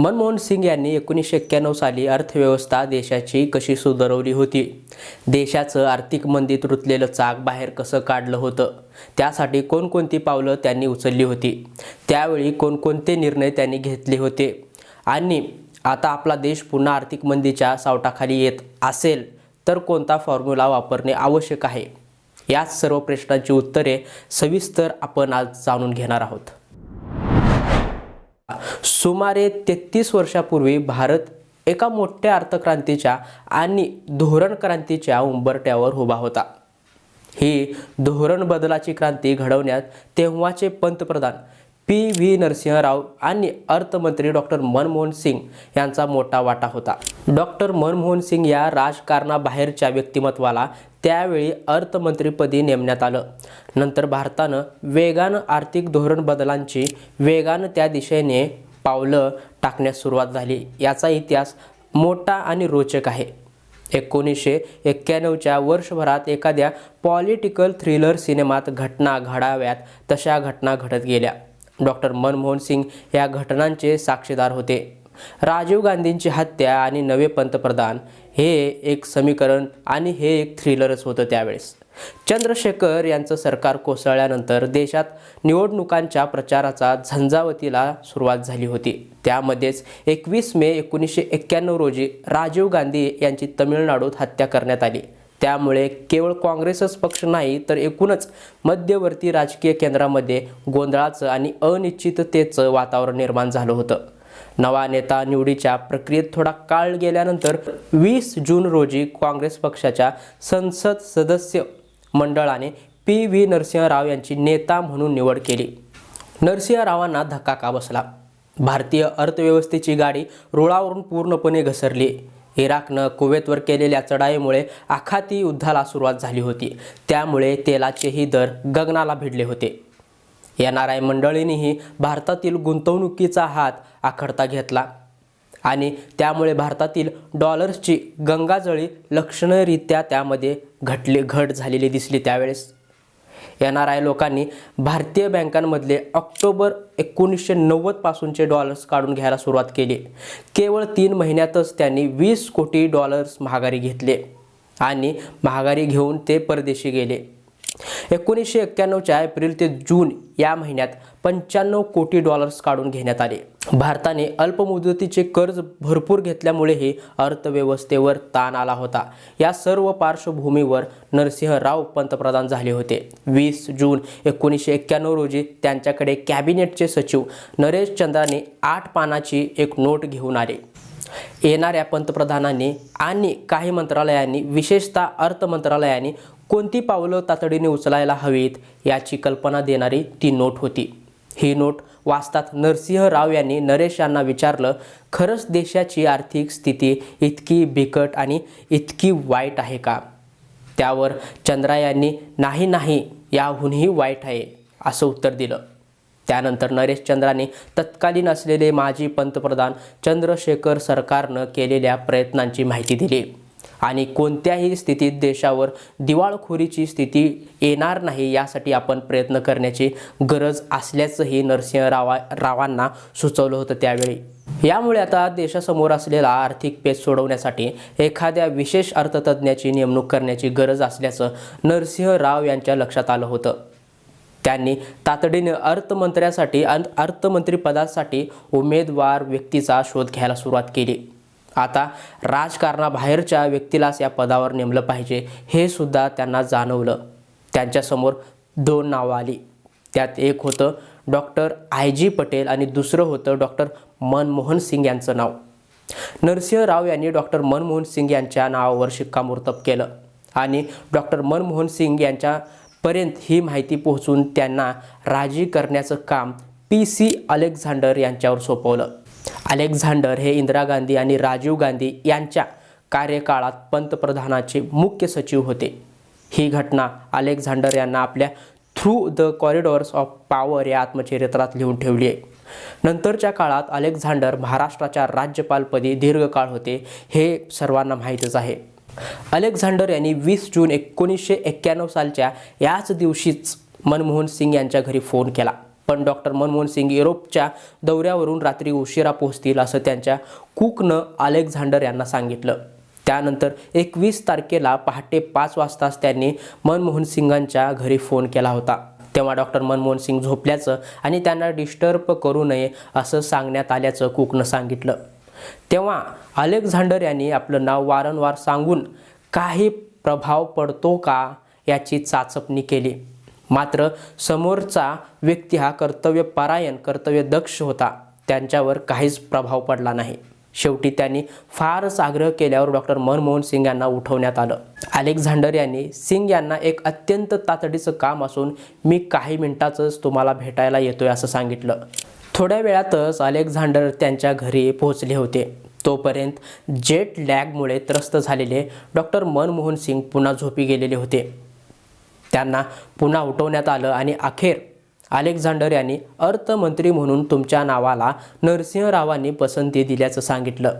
मनमोहन सिंग यांनी एकोणीसशे एक्क्याण्णव साली अर्थव्यवस्था देशाची कशी सुधारवली होती? देशाचं आर्थिक मंदीत रुतलेलं चाक बाहेर कसं काढलं होतं? त्यासाठी कोणकोणती पावलं त्यांनी उचलली होती? त्यावेळी कोणकोणते निर्णय त्यांनी घेतले होते? आणि आता आपला देश पुन्हा आर्थिक मंदीच्या सावटाखाली येत असेल तर कोणता फॉर्म्युला वापरणे आवश्यक आहे? याच सर्व प्रश्नांची उत्तरे सविस्तर आपण आज जाणून घेणार आहोत. सुमारे तेहतीस वर्षापूर्वी भारत एका मोठ्या अर्थक्रांतीच्या आणि धोरण क्रांतीच्या उंबरट्यावर उभा होता. ही धोरण बदलाची क्रांती घडवण्यात तेव्हाचे पंतप्रधान पी व्ही नरसिंहराव आणि अर्थमंत्री डॉक्टर मनमोहन सिंग यांचा मोठा वाटा होता. डॉक्टर मनमोहन सिंग या राजकारणाबाहेरच्या व्यक्तिमत्वाला त्यावेळी अर्थमंत्रीपदी नेमण्यात आलं. नंतर भारतानं वेगानं आर्थिक धोरण बदलांची वेगानं त्या दिशेने पावलं टाकण्यास सुरुवात झाली. याचा इतिहास मोठा आणि रोचक आहे. एकोणीसशे एक्क्याण्णवच्या वर्षभरात एखाद्या पॉलिटिकल थ्रिलर सिनेमात घटना घडाव्यात तशा घटना घडत गेल्या. डॉक्टर मनमोहन सिंग या घटनांचे साक्षीदार होते. राजीव गांधींची हत्या आणि नवे पंतप्रधान हे एक समीकरण आणि हे एक थ्रिलरच होतं त्यावेळेस. चंद्रशेखर यांचं सरकार कोसळल्यानंतर देशात निवडणुकांच्या प्रचाराचा झंझावतीला सुरुवात झाली होती. त्यामध्येच एकवीस मे एकोणीसशे एक्क्याण्णव रोजी राजीव गांधी यांची तमिळनाडूत हत्या करण्यात आली. त्यामुळे केवळ काँग्रेसच पक्ष नाही तर एकूणच मध्यवर्ती राजकीय केंद्रामध्ये गोंधळाचं आणि अनिश्चिततेचं वातावरण निर्माण झालं होतं. नवा नेता निवडीच्या प्रक्रियेत थोडा काळ गेल्यानंतर वीस जून रोजी काँग्रेस पक्षाच्या संसद सदस्य मंडळाने पी व्ही नरसिंहराव यांची नेता म्हणून निवड केली. नरसिंहरावांना धक्का का बसला? भारतीय अर्थव्यवस्थेची गाडी रुळावरून पूर्णपणे घसरली. इराकनं कुवेतवर केलेल्या चढाईमुळे आखाती युद्धाला सुरुवात झाली होती. त्यामुळे तेलाचेही दर गगनाला भिडले होते. एन आर आय मंडळींनीही भारतातील गुंतवणुकीचा हात आखडता घेतला आणि त्यामुळे भारतातील डॉलर्सची गंगाजळी लक्षणीयरित्या त्यामध्ये घटले घट झालेली दिसली. त्यावेळेस एन आर आय लोकांनी भारतीय बँकांमधले ऑक्टोबर एकोणीसशे नव्वदपासूनचे डॉलर्स काढून घ्यायला सुरुवात केली. केवळ तीन महिन्यातच त्यांनी वीस कोटी डॉलर्स महागारी घेतले आणि महागारी घेऊन ते परदेशी गेले. एकोणीसशे एक्क्याण्णवच्या एप्रिल ते जून या महिन्यात पंच्याण्णव कोटी डॉलर्स काढून घेण्यात आले. भारताने अल्पमुदतीचे कर्ज भरपूर घेतल्यामुळेही अर्थव्यवस्थेवर ताण आला होता. या सर्व पार्श्वभूमीवर नरसिंहराव पंतप्रधान झाले होते. वीस जून एकोणीसशे एक्क्याण्णव रोजी त्यांच्याकडे कॅबिनेटचे सचिव नरेश चंद्राने आठ पानाची एक नोट घेऊन आले. येणाऱ्या पंतप्रधानांनी आणि काही मंत्रालयांनी विशेषतः अर्थ मंत्रालयाने कोणती पावलं तातडीने उचलायला हवीत याची कल्पना देणारी ती नोट होती. ही नोट वाचतात नरसिंह राव यांनी नरेश यांना विचारलं खरंच देशाची आर्थिक स्थिती इतकी बिकट आणि इतकी वाईट आहे का? त्यावर चंद्रा यांनी नाही नाही याहूनही वाईट आहे असं उत्तर दिलं. त्यानंतर नरेश चंद्राने तत्कालीन असलेले माजी पंतप्रधान चंद्रशेखर सरकारनं केलेल्या प्रयत्नांची माहिती दिली. आणि कोणत्याही स्थितीत देशावर दिवाळखोरीची स्थिती येणार नाही यासाठी आपण प्रयत्न करण्याची गरज असल्याचंही नरसिंहरावा रावांना सुचवलं होतं त्यावेळी. यामुळे आता देशासमोर असलेला आर्थिक पेच सोडवण्यासाठी एखाद्या विशेष अर्थतज्ज्ञाची नेमणूक करण्याची गरज असल्याचं नरसिंह राव यांच्या लक्षात आलं होतं. त्यांनी तातडीने अर्थमंत्र्यासाठी अन अर्थमंत्रीपदासाठी उमेदवार व्यक्तीचा शोध घ्यायला सुरुवात केली. आता राजकारणाबाहेरच्या व्यक्तीलाच या पदावर नेमलं पाहिजे हे सुद्धा त्यांना जाणवलं. त्यांच्यासमोर दोन नावं आली. त्यात एक होतं डॉक्टर आय जी पटेल आणि दुसरं होतं डॉक्टर मनमोहन सिंग यांचं नाव. नरसिंह राव यांनी डॉक्टर मनमोहन सिंग यांच्या नावावर शिक्कामोर्तब केलं आणि डॉक्टर मनमोहन सिंग यांच्यापर्यंत ही माहिती पोहोचून त्यांना राजी करण्याचं काम पी सी अलेक्झांडर यांच्यावर सोपवलं. अलेक्झांडर हे इंदिरा गांधी आणि राजीव गांधी यांच्या कार्यकाळात पंतप्रधानाचे मुख्य सचिव होते. ही घटना अलेक्झांडर यांना आपल्या through the corridors of power या आत्मचरित्रात लिहून ठेवली आहे. नंतरच्या काळात अलेक्झांडर महाराष्ट्राच्या राज्यपालपदी दीर्घकाळ होते हे सर्वांना माहीतच आहे. अलेक्झांडर यांनी वीस जून एकोणीसशे एक्क्याण्णव सालच्या याच दिवशीच मनमोहन सिंग यांच्या घरी फोन केला. पण डॉक्टर मनमोहन सिंग युरोपच्या दौऱ्यावरून रात्री उशिरा पोहोचतील असं त्यांच्या कुकनं अलेक्झांडर यांना सांगितलं. त्यानंतर एकवीस तारखेला पहाटे पाच वाजताच त्यांनी मनमोहन सिंगांच्या घरी फोन केला होता. तेव्हा डॉक्टर मनमोहन सिंग झोपल्याचं आणि त्यांना डिस्टर्ब करू नये असं सांगण्यात आल्याचं कुकनं सांगितलं. तेव्हा अलेक्झांडर यांनी आपलं नाव वारंवार सांगून काही प्रभाव पडतो का याची चाचपणी केली. मात्र समोरचा व्यक्ती हा कर्तव्यपरायण कर्तव्यदक्ष होता. त्यांच्यावर काहीच प्रभाव पडला नाही. शेवटी त्यांनी फारच आग्रह केल्यावर डॉक्टर मनमोहन सिंग यांना उठवण्यात आलं. अलेक्झांडर यांनी सिंग यांना एक अत्यंत तातडीचं काम असून मी काही मिनिटातच तुम्हाला भेटायला येतोय असं सांगितलं. थोड्या वेळातच अलेक्झांडर त्यांच्या घरी पोहोचले होते. तोपर्यंत जेट लॅगमुळे त्रस्त झालेले डॉक्टर मनमोहन सिंग पुन्हा झोपी गेलेले होते. त्यांना पुन्हा उठवण्यात आलं आणि अखेर अलेक्झांडर यांनी अर्थमंत्री म्हणून तुमच्या नावाला नरसिंहरावांनी पसंती दिल्याचं सांगितलं.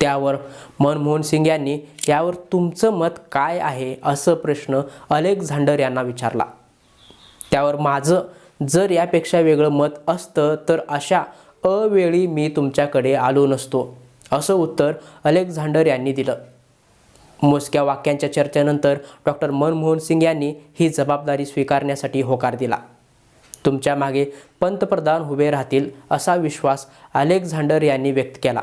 त्यावर मनमोहन सिंग यांनी यावर तुमचं मत काय आहे? असं प्रश्न अलेक्झांडर यांना विचारला. त्यावर माझं जर यापेक्षा वेगळं मत असतं तर अशा अवेळी मी तुमच्याकडे आलो नसतो. असं उत्तर अलेक्झांडर यांनी दिलं. मोजक्या वाक्यांच्या चर्चेनंतर डॉक्टर मनमोहन सिंग यांनी ही जबाबदारी स्वीकारण्यासाठी होकार दिला. तुमच्या मागे पंतप्रधान उभे राहतील असा विश्वास अलेक्झांडर यांनी व्यक्त केला.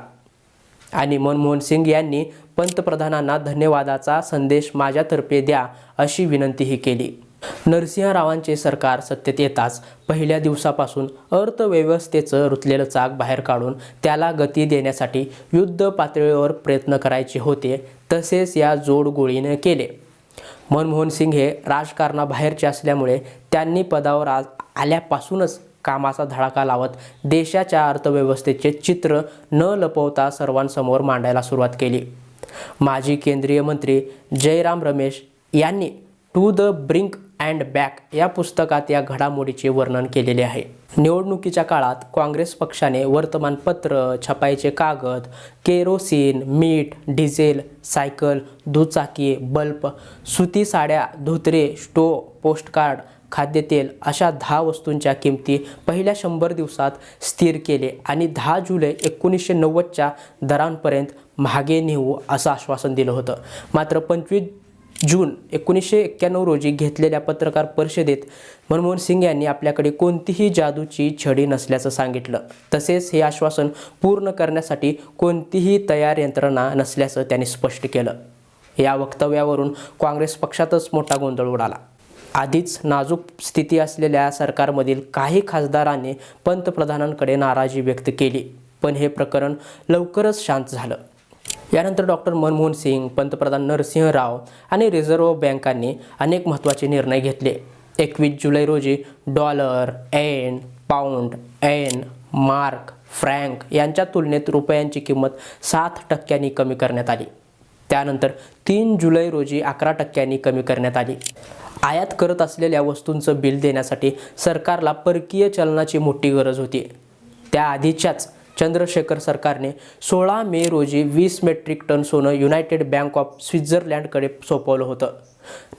आणि मनमोहन सिंग यांनी पंतप्रधानांना धन्यवादाचा संदेश माझ्यातर्फे द्या अशी विनंतीही केली. नरसिंहरावांचे सरकार सत्तेत येताच पहिल्या दिवसापासून अर्थव्यवस्थेचं रुतलेलं चाक बाहेर काढून त्याला गती देण्यासाठी युद्ध पातळीवर प्रयत्न करायचे होते तसेच या जोडगोळीने केले. मनमोहन सिंग हे राजकारणाबाहेरचे असल्यामुळे त्यांनी पदावर आ आल्यापासूनच कामाचा धडाका लावत देशाच्या अर्थव्यवस्थेचे चित्र न लपवता सर्वांसमोर मांडायला सुरुवात केली. माजी केंद्रीय मंत्री जयराम रमेश यांनी to the brink and back या पुस्तकात या घडामोडीचे वर्णन केलेले आहे. निवडणुकीच्या काळात काँग्रेस पक्षाने वर्तमानपत्र छपाईचे कागद केरोसिन मीठ डिझेल सायकल दुचाकी बल्ब सुती साड्या धोतरे स्टो पोस्टकार्ड खाद्यतेल अशा दहा वस्तूंच्या किमती पहिल्या शंभर दिवसात स्थिर केले आणि दहा जुलै एकोणीसशे नव्वदच्या दरांपर्यंत मागे नेऊ असं आश्वासन दिलं होतं. मात्र पंचवीस जून एकोणीसशे एक्क्याण्णव रोजी घेतलेल्या पत्रकार परिषदेत मनमोहन सिंग यांनी आपल्याकडे कोणतीही जादूची छडी नसल्याचं सांगितलं. तसेच हे आश्वासन पूर्ण करण्यासाठी कोणतीही तयार यंत्रणा नसल्याचं त्यांनी स्पष्ट केलं. या वक्तव्यावरून काँग्रेस पक्षातच मोठा गोंधळ उडाला. आधीच नाजूक स्थिती असलेल्या सरकारमधील काही खासदारांनी पंतप्रधानांकडे नाराजी व्यक्त केली. पण हे प्रकरण लवकरच शांत झालं. यानंतर डॉक्टर मनमोहन सिंग पंतप्रधान नरसिंह राव आणि रिझर्व्ह बँकांनी अनेक महत्त्वाचे निर्णय घेतले. एकवीस जुलै रोजी dollar yen pound yen mark franc यांच्या तुलनेत रुपयांची किंमत सात टक्क्यांनी कमी करण्यात आली. त्यानंतर तीन जुलै रोजी अकरा टक्क्यांनी कमी करण्यात आली. आयात करत असलेल्या वस्तूंचं बिल देण्यासाठी सरकारला परकीय चलनाची मोठी गरज होती. त्याआधीच्याच चंद्रशेखर सरकारने सोळा मे रोजी वीस मेट्रिक टन सोनं युनायटेड बँक ऑफ स्वित्झर्लँडकडे सोपवलं होतं.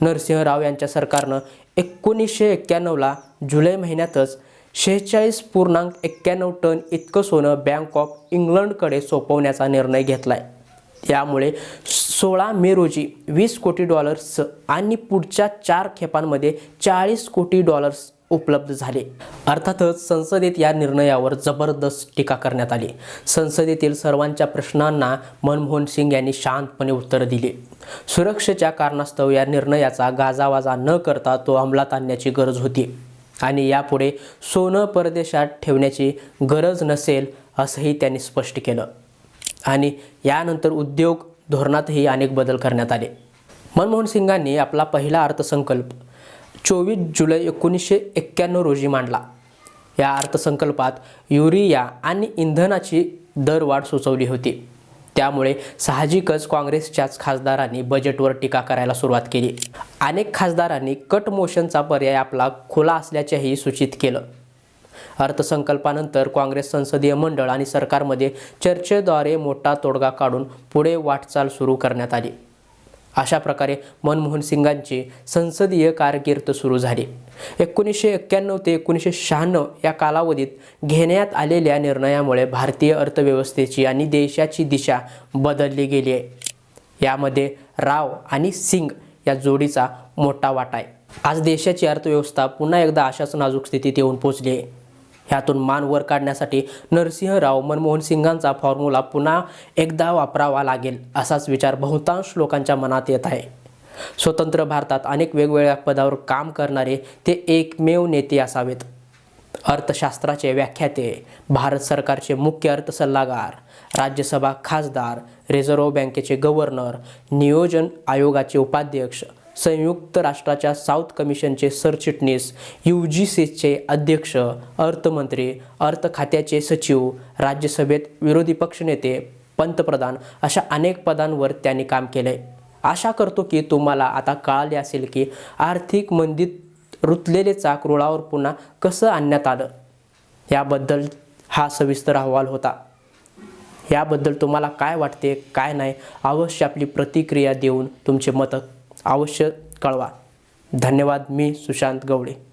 नरसिंह राव यांच्या सरकारनं एकोणीसशे एक्क्याण्णवला जुलै महिन्यातच शेहेचाळीस पूर्णांक एक्क्याण्णव टन इतकं सोनं बँक ऑफ इंग्लंडकडे सोपवण्याचा निर्णय घेतला आहे यामुळे सोळा मे रोजी वीस कोटी डॉलर्स आणि पुढच्या चार खेपांमध्ये चाळीस कोटी डॉलर्स उपलब्ध झाले. अर्थातच संसदेत या निर्णयावर जबरदस्त टीका करण्यात आली. संसदेतील सर्वांच्या प्रश्नांना मनमोहन सिंग यांनी शांतपणे उत्तरं दिले. सुरक्षेच्या कारणास्तव या निर्णयाचा गाजावाजा न करता तो अंमलात आणण्याची गरज होती. आणि यापुढे सोनं परदेशात ठेवण्याची गरज नसेल असंही त्यांनी स्पष्ट केलं. आणि यानंतर उद्योग धोरणातही अनेक बदल करण्यात आले. मनमोहन सिंगांनी आपला पहिला अर्थसंकल्प चोवीस जुलै एकोणीसशे एक्क्याण्णव रोजी मांडला. या अर्थसंकल्पात युरिया आणि इंधनाची दरवाढ सुचवली होती. त्यामुळे साहजिकच काँग्रेसच्याच खासदारांनी बजेटवर टीका करायला सुरुवात केली. अनेक खासदारांनी कट मोशनचा पर्याय आपला खुला असल्याचेही सूचित केलं. अर्थसंकल्पानंतर काँग्रेस संसदीय मंडळ आणि सरकारमध्ये चर्चेद्वारे मोठा तोडगा काढून पुढे वाटचाल सुरू करण्यात आली. अशा प्रकारे मनमोहन सिंगांची संसदीय कारकीर्द सुरू झाली. एकोणीसशे एक्क्याण्णव ते एकोणीसशे शहाण्णव या कालावधीत घेण्यात आलेल्या निर्णयामुळे भारतीय अर्थव्यवस्थेची आणि देशाची दिशा बदलली गेली आहे. यामध्ये राव आणि सिंग या जोडीचा मोठा वाटा आहे. आज देशाची अर्थव्यवस्था पुन्हा एकदा अशाच नाजूक स्थितीत येऊन पोहोचली आहे. ह्यातून मान वर काढण्यासाठी नरसिंहराव मनमोहन सिंगांचा फॉर्म्युला पुन्हा एकदा वापरावा लागेल असाच विचार बहुतांश लोकांच्या मनात येत आहे. स्वतंत्र भारतात अनेक वेगवेगळ्या पदावर काम करणारे ते एकमेव नेते असावेत. अर्थशास्त्राचे व्याख्याते भारत सरकारचे मुख्य अर्थ सल्लागार राज्यसभा खासदार रिझर्व्ह बँकेचे गव्हर्नर नियोजन आयोगाचे उपाध्यक्ष संयुक्त राष्ट्राच्या साऊथ कमिशनचे सरचिटणीस यू जी सीचे अध्यक्ष अर्थमंत्री अर्थ खात्याचे सचिव राज्यसभेत विरोधी पक्षनेते पंतप्रधान अशा अनेक पदांवर त्यांनी काम केले आशा करतो की तुम्हाला आता कळाले असेल की आर्थिक मंदीत रुतलेले चाक रुळावर पुन्हा कसं आणण्यात आलं. याबद्दल हा सविस्तर अहवाल होता. याबद्दल तुम्हाला काय वाटते काय नाही अवश्य आपली प्रतिक्रिया देऊन तुमचे मत अवश्य कळवा. धन्यवाद मी सुशांत गवळे.